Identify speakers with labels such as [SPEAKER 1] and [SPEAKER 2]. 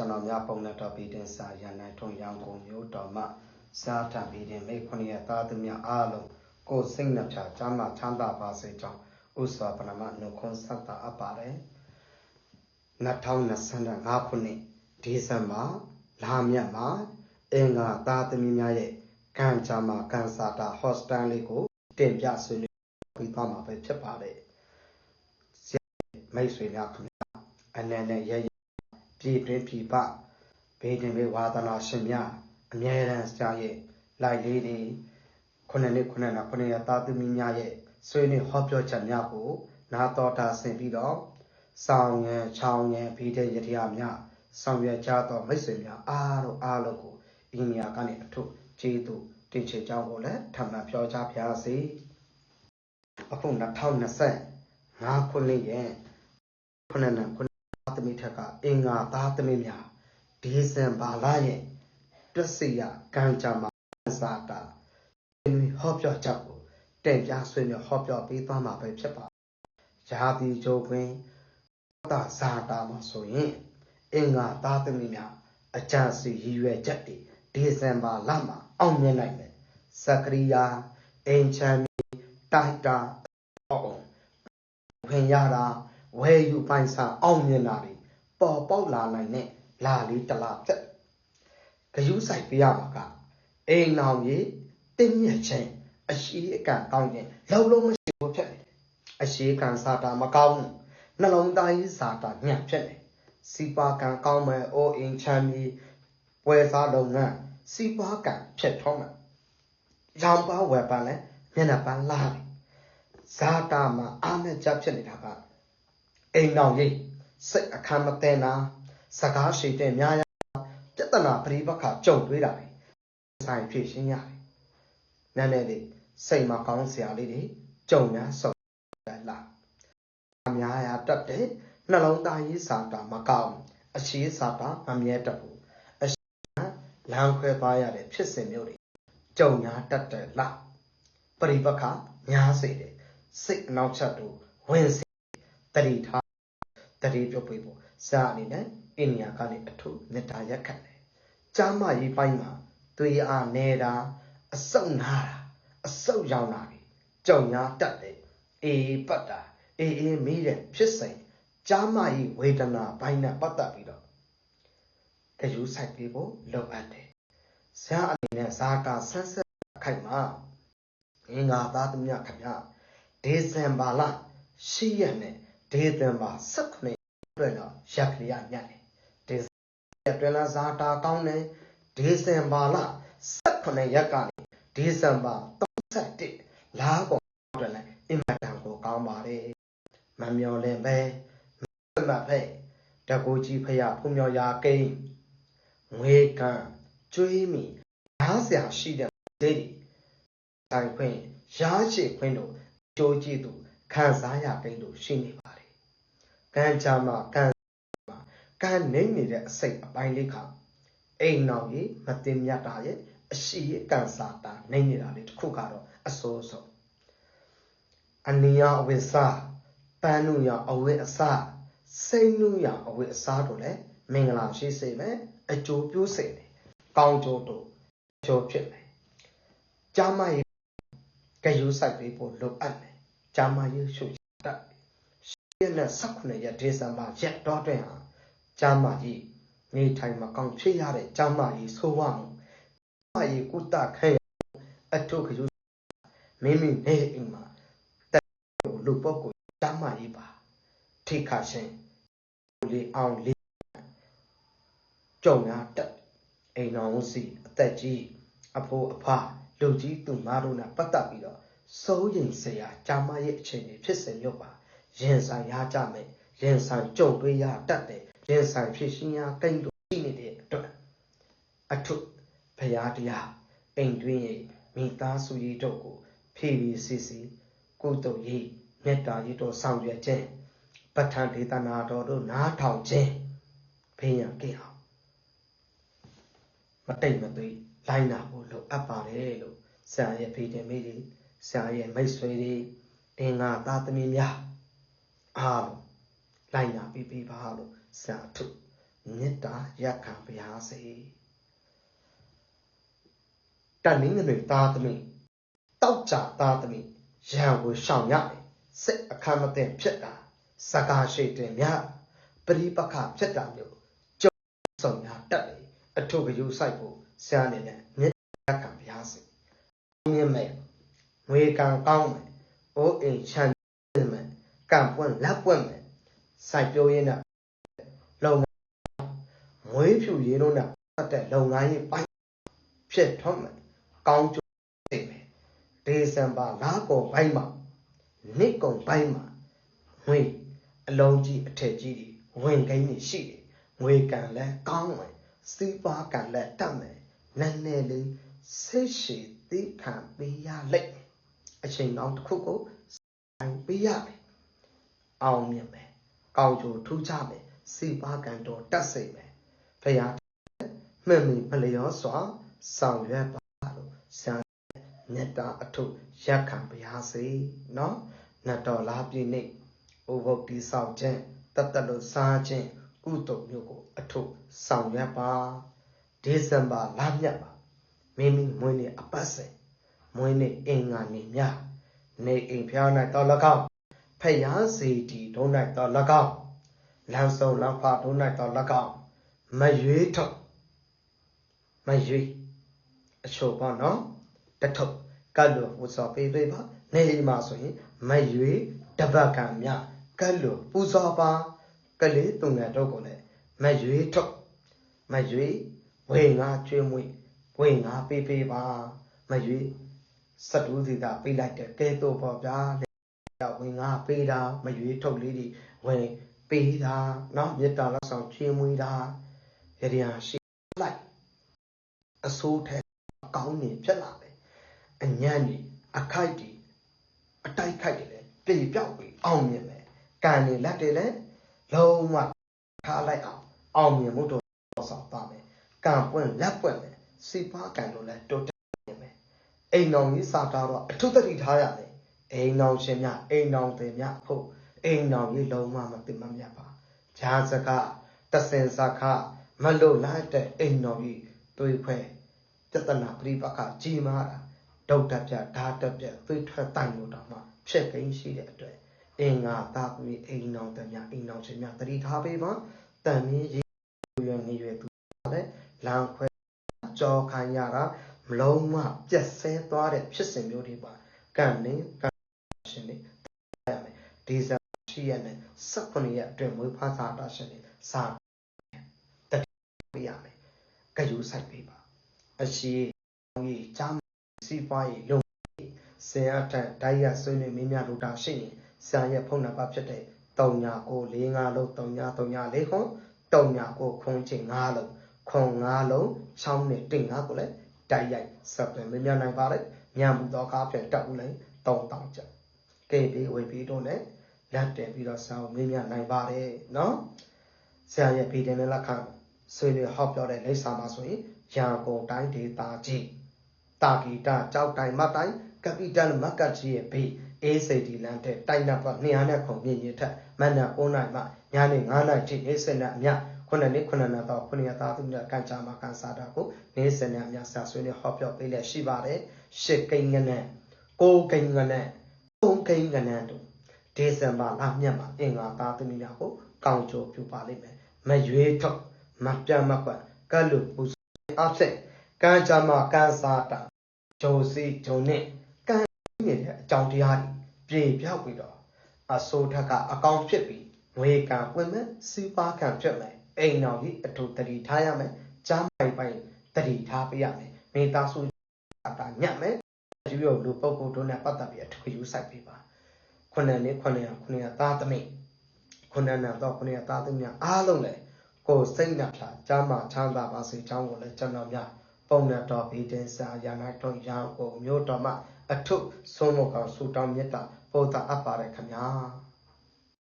[SPEAKER 1] ကျွန်တော်များပုံနဲ့တော်ပြီးတင်စာရန်နိုင်ထုံရန်ကုန်မျိုးတော်မှစားထံပြီးတင်မိခွန်ရဲ့သားသူများအားလုံးကိုယ်စိတ်နှပြချမ်းသာချမ်းသာပါစေကြောင်းဥစွာပဏမနှုတ်ခွန်းဆက်တာအပ်ပါတယ်2025ခုနှစ်ဒီဇင်ဘာလာမြတ်မှာအင်္ဂါသားသမီးများရဲ့ကံကြမ္မာကန်စာတာဟော့စတန်လေးကိုတင်ပြဆွေးနွေးပြီးသွားမှာပဲဖြစ်ပါတယ်မိတ်ဆွေများခင်ဗျာအနေနဲ့ရရ ပြည်တွင်းပြည်ပဘေးတင်ဘေးဝါသနာရှင်များအမြဲတမ်းကြားရဲ့လိုက်လေးတွေခုနှစ်နှစ်ခုနှစ်နာခုနှစ်ရသားသမီးများရဲ့ဆွေးနွေးဟောပြောချက်များကို နာတော်တာဆင်ပြီးတော့ဆောင်ရန်ချောင်းရန်ဘေးတဲ့ယတရားများဆောင်ရွက်ကြသောမိတ်ဆွေများအားလုံးအားလုံးကိုဤနေရာကနေအထုကျေးဇူးတင်ချေကြောင်းကိုလည်းထပ်မံပြောကြားပါရစေအခု2025ခုနှစ်ရဲ့ခုနှစ်နှစ်ခုနှစ် သမီးထက်ကအင်္ဂါသားသမီးများဒီဇင်ဘာလရဲ့တွက်စီရကံကြမ္မာစာတာဟောပြောချက်ကိုတင်ပြဆွေးနွေးဟောပြောပေးသွားမှာပဲဖြစ်ပါရာသီကြိုခွင်တာဇာတာမှာဆိုရင်အင်္ဂါသားသမီးများအကြံစီရည်ရွယ်ချက်တွေဒီဇင်ဘာလမှာအောင်မြင်နိုင်မယ်စကရိယာအင်ချမ်းတိုက်တာအောင်ခွင်ရတာ ဝယ်ယူပိုင်ဆိုင်အောင်မြင်တာတွေပေါ်ပေါက်လာနိုင်တဲ့လာလေးတလားဖြစ်ဂယုဆိုင်ပြရမှာကအိမ်နောင်ကြီးတင်းမြက်ချင်းအရှိအကံကောင်းခြင်းလောက်လုံးမရှိဘူးဖြစ်တယ်အရှိကံစာတာမကောင်းဘူးနှလုံးသားကြီးစာတာညံ့ဖြစ်တယ်စီပါကံကောင်းမယ်အိုအိမ်ချမ်းပြီးပွဲစားလုပ်ငန်းစီပါကံဖြစ်ထောမယ်ရောင်ပါဝယ်ပန်းလဲမျက်နှာပန်းလာတယ်ဇာတာမှာအာနဲ့ကြဖြစ်နေတာက အိမ်တော်ကြီးစိတ်အခမ်းမသိနာစကားရှိတဲ့များရပြဿနာပရိပခကြုံတွေ့တာလေဆိုင်ဖြစ်ရှင်းရတယ်နည်းနည်းလေးစိတ်မကောင်းစရာလေးတွေကြုံညာဆုံလာအများရတတ်တဲ့နှလုံးသားရေးစာတာမကောင်းအရှိစာတာမမြဲတတ်ဘူးအရှိလမ်းခွဲသွားရတဲ့ဖြစ်စဉ်မျိုးတွေကြုံညာတတ်တယ်လားပရိပခများစေတယ်စိတ်အနောက်ချက်တို့ဝင်စေတတိထား တတိပြုတ်ပေးဖို့စာအနေနဲ့အိန္ဒိယကနေအထုမေတ္တာရက်ခံတယ်။ကျမ်းမာရေးပိုင်းမှာသွေးအားနေတာအဆုတ်နာတာအဆုတ်ရောင်တာကြုံညာတက်တယ်အေးပတ်တာအေးအေးမိတဲ့ဖြစ်စဉ်ကျမ်းမာရေးဝေဒနာဘိုင်းနဲ့ပတ်သက်ပြီးတော့ကြယူဆိုင်ပေးဖို့လိုအပ်တယ်။ဇာအနေနဲ့ဇာတာဆန်းဆက်ခိုက်မှာငင်္ဂါသားသမ ्या ခင်ဗျာဒီဇင်ဘာလ10ရက်နဲ့ ဒေသင်ဘာ18အတွက်တော့ရက်ကလေးရညက်တယ်ဒီဇင်အတွင်းလာဇာတာကောင်းတယ်ဒီဇင်ဘာလ18ရက်ကနေဒီဇင်ဘာ31လားကုန်အတွက်လည်းအင်မတန်ကိုကောင်းပါတယ်မမျော်လင့်ပဲမမဖက်တကူကြီးဖရဖုံမျော်ရာကိန်းငွေကံကျွေးမိရားစရာရှိတဲ့ဒေဒီတိုင်ခွင့်ရားရှိခွင့်တို့ကြိုးကြည့်သူခံစားရကိန်းတို့ရှိနေပါတယ် ကံကြမှာကံမှာကံနေနေတဲ့အစိတ်အပိုင်းလေးခါအိမ်နောက်ကြီးမတင်မြတ်တာရဲ့အရှိရကံစားတာနေနေတာလေးတစ်ခုကတော့အစိုးဆုံးအနိယအဝိစာပန်းနုယအဝိအစာစိတ်နုယအဝိအစာတို့လည်းမင်္ဂလာရှိစေမယ်အကျိုးပြုစေတယ်ကောင်းကျိုးတို့အကျိုးဖြစ်မယ်ကျမ်းမာရေးကယူဆိုင်ပေးဖို့လိုအပ်တယ်ကျမ်းမာရေးရှုတတ် ရက်နဲ့18ရက်ဒေသမှာရက်တော့တွင်ဟာကျမ်းမာရေးနေထိုင်မကောင်းဖြစ်ရတဲ့ကျမ်းမာရေးဆိုးဝါးမှုကျမ်းမာရေးကုသခံရအထုကယူမိမိနေအိမ်မှာတက်လူပုဂ္ဂိုလ်ကျမ်းမာရေးပါထိခါရှင်လေးအောင်လေးကြုံရတက်အိမ်တော်စီအသက်ကြီးအဖိုးအဖလူကြီးသူမတို့နဲ့ပတ်သက်ပြီးတော့စိုးရင်စရာကြာမရဲ့အခြေအနေဖြစ်စဉ်မျိုးပါ ရင်ဆိုင်ရကြမယ်ရင်ဆိုင်ကြုံတွေ့ရတတ်တယ်ရင်ဆိုင်ဖြစ်ရှင်ရကိန်းတို့ရှိနေတဲ့အတွက်အထုဖရာတရားအိမ်တွင်းရဲ့မိသားစုကြီးတို့ကိုဖြည့်ပြီးစစ်စီကုသိုလ်ရေးမေတ္တာကြီးတို့ဆောင်ရွက်ခြင်းပဋ္ဌာန်းဒေသနာတော်တို့နားထောင်ခြင်းဖေးရန်ကိအောင်မတိတ်မသွေးလိုက်နာဖို့လိုအပ်ပါတယ်လို့ဆရာရဲ့ဖေးတင်မိတွေဆရာရဲ့မိတ်ဆွေတွေအင်္ဂါသားသမီးများ အားလုံးလိုက်နာပြီးပြီးပါလို့ဆရာထုမေတ္တာရက်ခံပါရစေတန်နည်းတွေသားသမီးတောက်ကြသားသမီးရံကိုရှောင်ရတယ်စိတ်အခမ်းမသိဖြစ်တာစကားရှိတင်များပရိပခဖြစ်တာမျိုးကြုံဆောင်ရတတ်တယ်အထုပ်ကယူဆိုင်ဖို့ဆရာအနေနဲ့မေတ္တာခံပါရစေမြင်မယ်ငွေကံကောင်းမယ်အိုးအိမ်ချမ်းမယ် ကံပွင့်လက်ပွင့်မယ်စိုက်ပျိုးရင်းနဲ့လုံငွေဖြူရင်းတို့နဲ့ပတ်တဲ့လုပ်ငန်းရေးပိုင်းဖြစ်ထွန်းမယ်ကောင်းကျိုးသိမယ်ဒေဇန်ဘာလကုန်ပိုင်းမှာနှစ်ကုန်ပိုင်းမှာငွေအလုံးကြီးအထက်ကြီးတွေဝင်ကိန်းတွေရှိတယ်ငွေကံလည်းကောင်းမယ်စီးပွားကံလည်းတတ်မယ်နည်းနည်းလေးဆိတ်ရှည်သိခံပေးရလိမ့်မယ်အချိန်တောင်တစ်ခုကိုဆိုင်ပေးရမယ် အောင်မြင်မယ်ကောင်းကျိုးထူးခြားမယ်စေပါကံတော်တတ်စိတ်မယ်ဖရာမှန်မီဖလျောစွာဆောင်ရွက်ပါလို့ဆံမေတ္တာအထုရက်ခံပါရစေနော်နတ်တော်လာပြည့်နေ့ဥပုပ်တိဆောက်ခြင်းတတ်တလို့စားခြင်းကုသိုလ်မျိုးကိုအထုဆောင်ရွက်ပါဒေဇင်ဘာလမြတ်ပါမိမိမွေးနေ့အပတ်စဉ်မွေးနေ့အင်္ဂါနေ့များနေအိမ်ဖျား၌တော်၎င်း ဖယားစီတီဒုံ၌တော်၎င်းလမ်းစုံလမ်းဖာဒုံ၌တော်၎င်းမရွေးထုတ်မရွေးအချို့ပေါ့နော်တထုပ်ကတ်လို့ဝစောပေးပေးပါနေလီမှာဆိုရင်မရွေးတပတ်ကံမြကတ်လို့ပူဇော်ပါကလေးသူငယ်တို့ကိုလည်းမရွေးထုတ်မရွေးဝေငါကျွေးမွေးဝေငါပေးပေးပါမရွေးစတူးစီတာပေးလိုက်တဲ့ကဲတော့ပေါ့ဗျာ ဝင်ငါပေးတာမရွေးထုတ်လေးတွေဝင်ပေးတာเนาะမေတ္တာလက်ဆောင်ချီးမွေးတာရရရှိလိုက်အဆိုးထဲအကောင်းနေဖြစ်လာတယ်အညံ့နေအခိုက်တွေအတိုက်ခိုက်တွေလည်းပြေပြောက်ပြီးအောင်မြင်မယ်ကံနေလက်တွေလည်းလုံးဝထားလိုက်အောင်အောင်မြင်မှုတော့ဆောင်ပါမယ်ကံပွင့်လက်ပွင့်မယ်စိပွားကံလို့လည်းတိုးတက်နေမယ်အိမ်တော်ကြီးစာတာတော့အထုတတိထားရတယ် အိမ်တော်ရှင်များအိမ်တော်တွေများဟုတ်အိမ်တော်ကြီးလုံးဝမသိမမြတ်ပါဂျာစကတဆင်စခမလို့လိုက်တဲ့အိမ်တော်ကြီးတွေးခွဲပြဿနာပြိပခကြီးမားတာဒုတ်တက်ပြဓာတက်ပြသွေးထွက်တိုင်လို့တော့မှဖြစ်ကိန်းရှိတဲ့အတွက်အင်္ဂါသာပြီးအိမ်တော်တများအိမ်တော်ရှင်များတတိထားပေးပါတန်မင်းရေရွယ်နေရွယ်သူလည်းလမ်းခွဲကြောခံရတာမလုံးမပြက်ဆဲသွားတဲ့ဖြစ်စဉ်မျိုးတွေပါကံနေကံရှင်နေရ မယ်ဒီဇာရှိရနဲ့18ရက်အတွင်းမွေးဖွားစာတာရှင်နေစာတတိပေးရမယ်ကယူဆိုင်ပေးပါအရှိကြီးကြားစီပွားရေးလုံဆင်အထက်ဓာတ်ရဆွေးနွေးမင်းများတို့တာရှိရင်ဆရာရဲ့ဖုန်းနံပါတ်ဖြစ်တဲ့399445လုံး3934ခွန်39ခွန်ချင်း5လုံးခွန်5လုံး6နဲ့တင်5ကိုလည်းတိုက်ရိုက်ဆက်သွယ်မင်းများနိုင်ပါတယ်ညံမှုတော့ကားပြန်တက်ဦးလိုက်3000ကျပ်ကဲပြီးဝေပြီးတော့လည်း လက်တယ်ပြီးတော့စာအုပ်မင်းများနိုင်ပါတယ်နော်ဆရာရဲ့ဗီဒီယိုနဲ့လက်ခံဆွေးနွေးဟောပြောတဲ့လိပ်စာမှာဆိုရင်ရန်ကုန်တိုင်းဒေသကြီးတာဂီတာကြောက်တိုင်မတိုင်းကပီတယ်မကတ်ကြီးရဲ့ဘေးအေးစိတ်ဒီလန်တဲ့တိုက်နပ်ပါ200နဲ့ခုံမြင့်မြင့်ထက်မနက်9နိုင်မှညနေ9နိုင်ထိနေစနအမြခုနှစ်နှစ်ခုနှစ်နှစ်တော့ခုနှစ်သားသူများကန်ချာမှာကန်စားတာကိုနေစနအမြဆာဆွေးနေဟောပြောပေးလက်ရှိပါတယ်ရှစ်ကိန်းငနဲ့ကိုကိန်းငနဲ့သုံးကိန်းငနဲ့တို့ ဒီဇင်ဘာလမြတ်မှာအင်္ဂါသားသူများကိုကောင်းချိုးပြုပါလိမ့်မယ်မရွေးထုတ်မပြတ်မကွက်ကဲလို့ပူအဖြစ်ကံကြမှာကန်စားတာဂျုံစီဂျုံနဲ့ကံနေတဲ့အကြောင်းတရားတွေပြေပြောက်ပြီးတော့အဆိုးထက်ကအကောင်ဖြစ်ပြီးငွေကံပွင့်မဲ့စီးပါးကံဖြစ်မယ်အိမ်တော်ကြီးအထူတတိထားရမယ်ကြားမိုင်ပိုင်းတတိထားပေးရမယ်မိသားစုအတာညံ့မယ်ဒီလိုလူပုဂ္ဂိုလ်တို့နဲ့ပတ်သက်ပြီးအထူးယူဆိုင်ပေးပါ ခုနှစ်နှစ်ခုနှစ်ရခုနှစ်ရသားသမီးခုနှစ်နှစ်တော့ခုနှစ်ရသားသမီးအားလုံးလည်းကိုယ်စိတ်နှဖြာကြားမှာချမ်းသာပါစေချောင်းကိုလည်းကျွန်တော်များပုံနဲ့တော်ဗီတင်စာယာနာတော်ရောင်းကိုမျိုးတော်မှအထုဆုံးမကောင်ဆူတောင်းမြတ်တာပို့တာအပ်ပါတယ်ခင်ဗျာ